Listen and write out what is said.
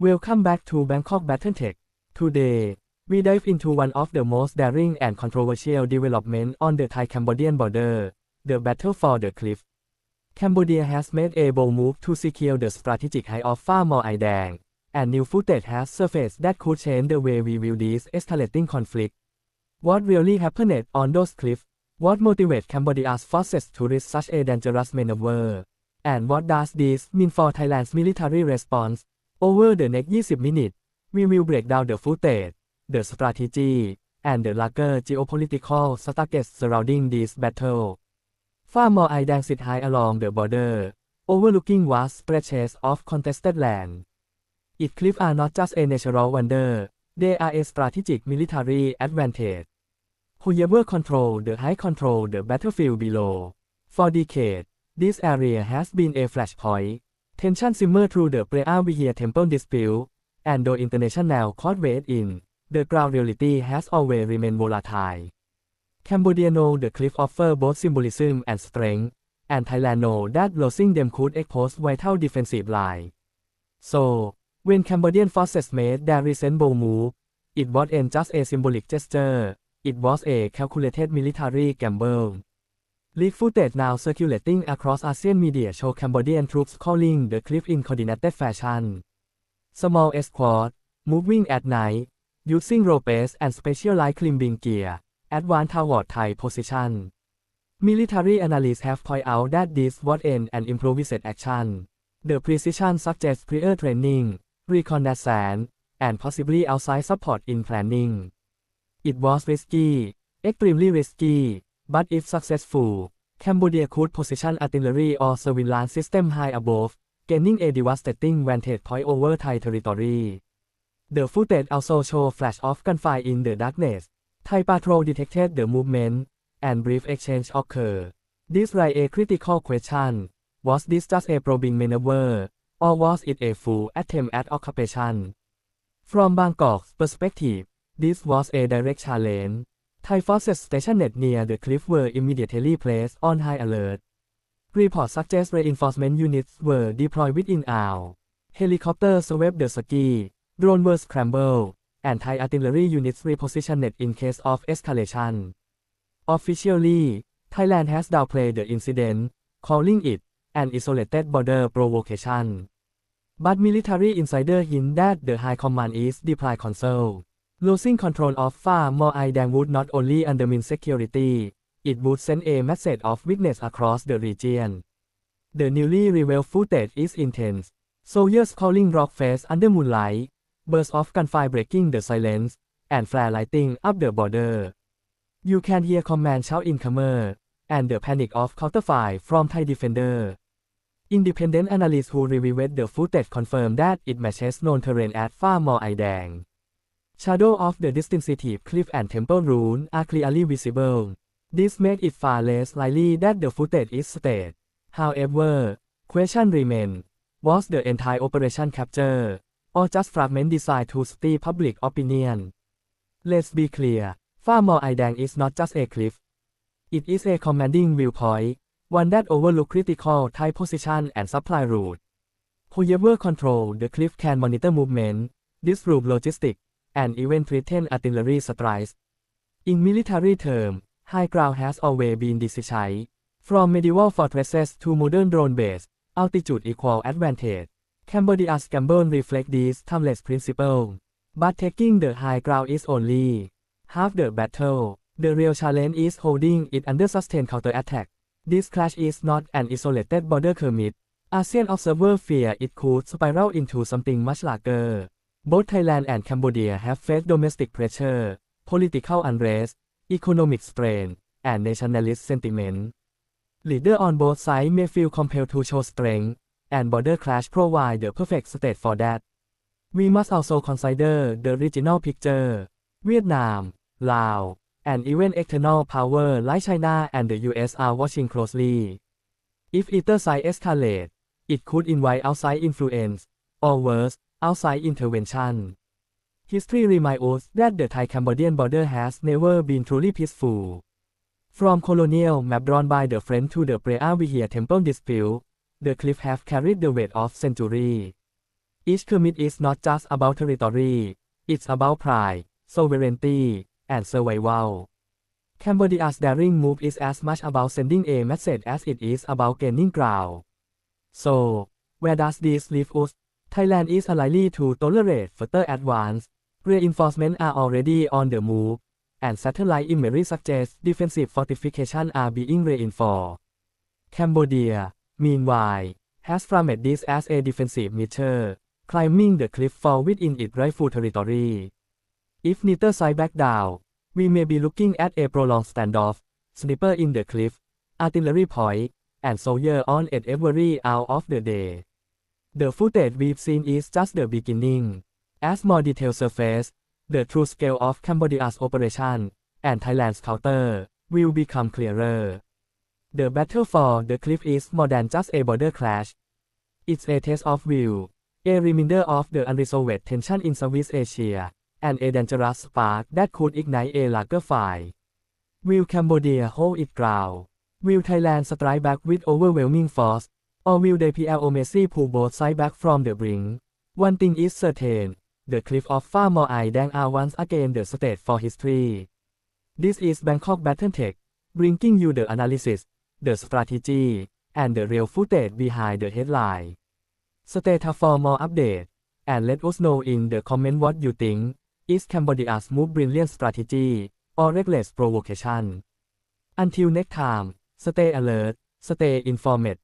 Welcome back to Bangkok Battletech. Today, we dive into one of the most daring and controversial development on the Thai-Cambodian border, the battle for the cliff. Cambodia has made a bold move to secure the strategic height of Pha Mo Ai Dang, and new footage has surfaced that could change the way we view this escalating conflict. What really happened on those cliffs? What motivates Cambodia's forces to risk such a dangerous maneuver? And what does this mean for Thailand's military response? Over the next 20 minutes, we will break down the footage, the strategy, and the larger geopolitical status surrounding this battle. Mo Ai sit high along the border, overlooking vast stretches of contested land. Its cliffs are not just a natural wonder, they are a strategic military advantage. Whoever control the high control the battlefield below. For decades, this area has been a flashpoint. Tension simmer through the Preah temple dispute, and though international court weighed in, the ground reality has always remained volatile. Cambodia know the cliff offer both symbolism and strength, and Thailand know that losing them could expose vital defensive line. So, when Cambodian forces made their recent bold move, it wasn't just a symbolic gesture, it was a calculated military gamble. Leak footage now circulating across ASEAN media show Cambodian troops calling the cliff in coordinated fashion. Small escort, moving at night, using ropes and specialized climbing gear, advanced toward Thai position. Military analysts have pointed out that this was an improvised action. The precision suggests prior training, reconnaissance, and possibly outside support in planning. It was risky, extremely risky, but if successful, Cambodia could position artillery or surveillance system high above, gaining a devastating vantage point over Thai territory. The footage also show flash of gunfire in the darkness. Thai patrol detected the movement, and brief exchange occurred. This raised a critical question. Was this just a probing maneuver, or was it a full attempt at occupation? From Bangkok's perspective, this was a direct challenge. Thai forces stationed near the cliff were immediately placed on high alert. Reports suggest reinforcement units were deployed within hours. Helicopters swept the ski, drones were scrambled, and Thai artillery units repositioned in case of escalation. Officially, Thailand has downplayed the incident, calling it an isolated border provocation. But military insider hint that the High Command is deeply concerned. Losing control of far more Dang would not only undermine security, it would send a message of weakness across the region. The newly revealed footage is intense. Soldiers calling rock face under moonlight, bursts of gunfire breaking the silence, and flare lighting up the border. You can hear command shout in and the panic of counterfire from Thai defender. Independent analysts who reviewed the footage confirmed that it matches known terrain at Far More Ai Dang. Shadow of the distinctive cliff and temple rune are clearly visible. This makes it far less likely that the footage is staged. However, question remains, was the entire operation captured, or just fragment designed to steer public opinion? Let's be clear, Far more Ai Dang is not just a cliff. It is a commanding viewpoint, one that overlooks critical Thai position and supply route. Whoever control the cliff can monitor movement, disrupt logistics, and even threaten artillery strikes. In military terms, high ground has always been decisive. From medieval fortresses to modern drone base, altitude equal advantage. Cambodia's gamble reflect this timeless principle. But taking the high ground is only half the battle. The real challenge is holding it under sustained counterattack. This clash is not an isolated border skirmish. ASEAN observers fear it could spiral into something much larger. Both Thailand and Cambodia have faced domestic pressure, political unrest, economic strain, and nationalist sentiment. Leaders on both sides may feel compelled to show strength, and border clash provide the perfect stage for that. We must also consider the regional picture. Vietnam, Laos, and even external power like China and the US are watching closely. If either side escalate, it could invite outside influence, or worse, outside intervention. History reminds us that the Thai-Cambodian border has never been truly peaceful. From colonial map drawn by the French to the Preah Vihear temple dispute, the cliff have carried the weight of centuries. Each Kermit is not just about territory, it's about pride, sovereignty, and survival. Cambodia's daring move is as much about sending a message as it is about gaining ground. So, where does this leave us? Thailand is unlikely to tolerate further advance. Reinforcements are already on the move, and satellite imagery suggests defensive fortifications are being reinforced. Cambodia, meanwhile, has framed this as a defensive measure, climbing the cliff fall within its rightful territory. If neither side back down, we may be looking at a prolonged standoff, sniper in the cliff, artillery point, and soldier on it every hour of the day. The footage we've seen is just the beginning. As more details surface, the true scale of Cambodia's operation and Thailand's counter will become clearer. The battle for the cliff is more than just a border clash. It's a test of will, a reminder of the unresolved tension in Southeast Asia, and a dangerous spark that could ignite a larger fire. Will Cambodia hold its ground? Will Thailand strike back with overwhelming force? Or will the PLOMC pull both side back from the brink? One thing is certain, the cliff of far more eye than are once again the stage for history. This is Bangkok Battle Tech, bringing you the analysis, the strategy, and the real footage behind the headline. Stay tuned for more updates, and let us know in the comment what you think. Is Cambodia's move brilliant strategy or reckless provocation? Until next time, stay alert, stay informed.